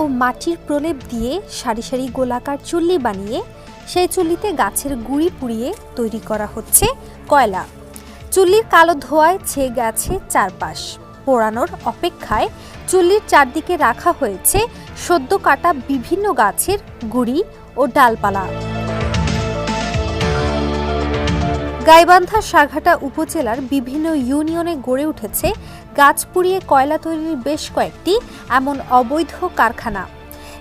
ও মাটির প্রলেপ দিয়ে সারি সারি গোলাকার চুল্লি বানিয়ে, সেই চুল্লিতে গাছের গুঁড়ি পুড়িয়ে তৈরি করা হচ্ছে কয়লা। চুল্লির কালো ধোঁয়ায় ছেয়ে গেছে চারপাশ। পোড়ানোর অপেক্ষায় চুল্লির চারদিকে রাখা হয়েছে সদ্য কাটা বিভিন্ন গাছের গুঁড়ি ও ডালপালা। গাইবান্ধা সাঘাটা উপজেলার বিভিন্ন ইউনিয়নে গড়ে উঠেছে গাছ পুড়িয়ে কয়লা তৈরির বেশ কয়েকটি এমন অবৈধ কারখানা।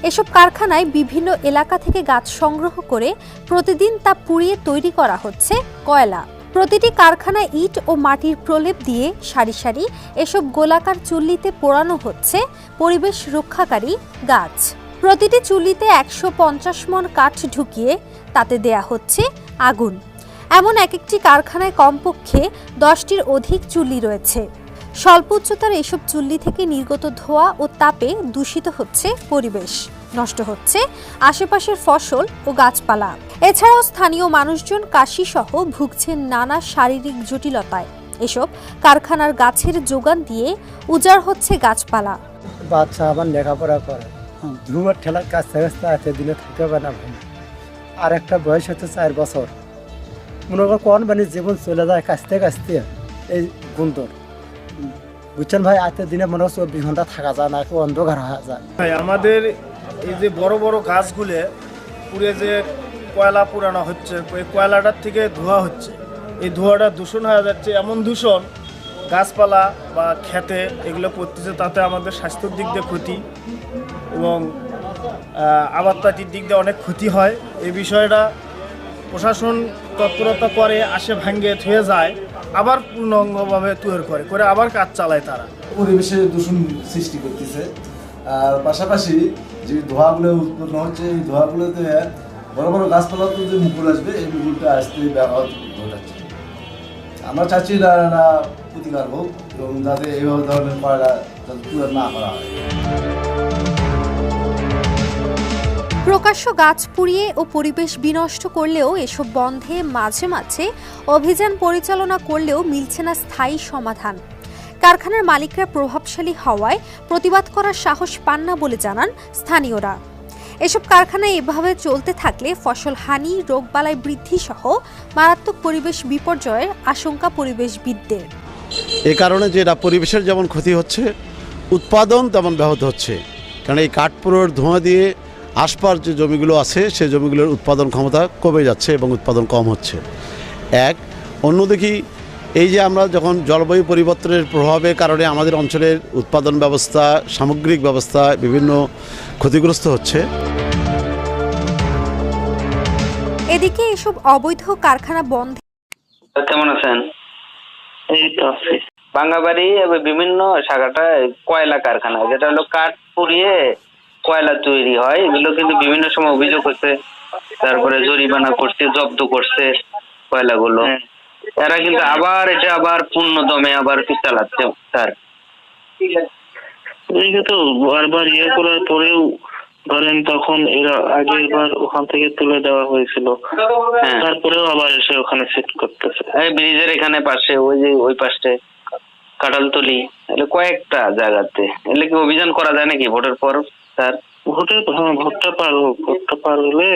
এসব কারখানায় বিভিন্ন এলাকা থেকে গাছ সংগ্রহ করে প্রতিদিন তা পুড়িয়ে তৈরি করা হচ্ছে কয়লা। প্রতিটি কারখানায় ইট ও মাটির প্রলেপ দিয়ে সারি সারি এসব গোলাকার চুল্লিতে পোড়ানো হচ্ছে পরিবেশ রক্ষাকারী গাছ। প্রতিটি চুল্লিতে একশো পঞ্চাশ মন কাঠ ঢুকিয়ে তাতে দেয়া হচ্ছে আগুন। এমন এক একটি কারখানায় কমপক্ষে দশটির অধিক চুল্লি রয়েছে। স্বল্প উচ্চতার এসব চুল্লি থেকে নির্গত ধোঁয়া ও তাপে দূষিত হচ্ছে পরিবেশ। নষ্ট হচ্ছে আশেপাশের ফসল ও গাছপালা। এছাড়াও স্থানীয় মানুষজন কাশি সহ ভুগছেন নানা শারীরিক জটিলতায়। এসব কারখানার গাছের যোগান দিয়ে উজাড় হচ্ছে গাছপালা। বাচ্চা আবার লেখাপড়া করে। ধুমার ঠেলার কাছতে কাছতে আছে দিনে থাকতে পারে না আর একটা বয়স হচ্ছে চার বছর। মনে কর কোন মানে জীবন চলে যায় কাছতে কাছতে এই গুন্তর বুঝছেন ভাই আজকের দিনে মনে হয় চব্বিশ ঘণ্টা থাকা যায় না অন্ধকার হয়ে যায়। ভাই, আমাদের এই যে বড় বড় গাছগুলো, পুড়ে যে কয়লা পুরানো হচ্ছে ওই কয়লাটার থেকে ধোঁয়া হচ্ছে। এই ধোঁয়াটা দূষণ হয়ে যাচ্ছে, এমন দূষণ গাছপালা বা খেতে এগুলো পড়তেছে, তাতে আমাদের স্বাস্থ্যের দিক দিয়ে ক্ষতি এবং আবাদপাতির দিক দিয়ে অনেক ক্ষতি হয়। এই বিষয়টা প্রশাসন তৎপরতা করে আসে ভাঙ্গে থুয়ে যায়। আবার পূর্ণাঙ্গভাবে তৈরি করে করে আবার কাজ চালায় তারা। পরিবেশে দূষণ সৃষ্টি করতেছে। আর পাশাপাশি যে ধোঁয়াগুলো উৎপন্ন হচ্ছে, এই ধোঁয়াগুলোতে বড় বড় গাছপালাতে যে মুকুল আসবে, এই মুকুলটা আসতে ব্যবহার ঘটাচ্ছে আমরা চাচ্ছি না প্রতিকার হোক, এবং যাতে এইভাবে ধরনের কয়লা যাতে না করা হয়। প্রকাশ্য গাছ পুড়িয়ে ও পরিবেশ বিনষ্ট করলেও এসব বন্ধে মাঝে মাঝে অভিযান পরিচালনা করলেও মিলছে না স্থায়ী সমাধান। কারখানার মালিকরা প্রভাবশালী হওয়ায় প্রতিবাদ করার সাহস পান না বলে জানান স্থানীয়রা। এসব কারখানায় এভাবে চলতে থাকলে ফসল হানি, রোগবালাই বৃদ্ধি সহ মারাত্মক পরিবেশ বিপর্যয়ের আশঙ্কা পরিবেশবিদদের। এ কারণে যেটা পরিবেশের যেমন ক্ষতি হচ্ছে, উৎপাদন তেমন ব্যাহত হচ্ছে। কারণ এই কাঠপুরোর ধোঁয়া দিয়ে আশপাশ যে জমিগুলো আছে সেই জমিগুলোর উৎপাদন ক্ষমতা কমে যাচ্ছে এবং উৎপাদন কম হচ্ছে। এক অন্যদিকে এই যে আমরা যখন জলবায়ু পরিবর্তনের প্রভাবের কারণে আমাদের অঞ্চলের উৎপাদন ব্যবস্থা সামগ্রিক ব্যবস্থা বিভিন্ন ক্ষতিগ্রস্ত হচ্ছে। এদিকে এসব অবৈধ কারখানা বন্ধ। কেমন আছেন? এই তো বাঙ্গাবাড়ি এবং বিভিন্ন শাখাটা কয়লা কারখানা যেটা হলো কাঠ পুড়িয়ে কয়লা তৈরি হয় এগুলো কিন্তু বিভিন্ন সময় অভিযোগ হচ্ছে তারপরে জরিমানা করছে জব্দ করছে কয়লাগুলো। এরা কিন্তু আবার এটা আবার পূর্ণ দমে আবার কি চালাচ্ছে স্যার। তো বারবার ইয়ে করার পরেও ধরেন তখন এরা আগের বার ওখান থেকে তুলে দেওয়া হয়েছিল। হ্যাঁ। তারপরেও আবার এসে ওখানে সেট করতেছে। ব্রিজের এখানে পাশে ওই যে ওই পাশে কাটালতলি এগুলো কয়েকটা জায়গাতে। এগুলো কি অভিযান করা যায় নাকি ভোটের পর? স্যার। ভোটের ভোটটা পার হোক ভোটটা পার হলে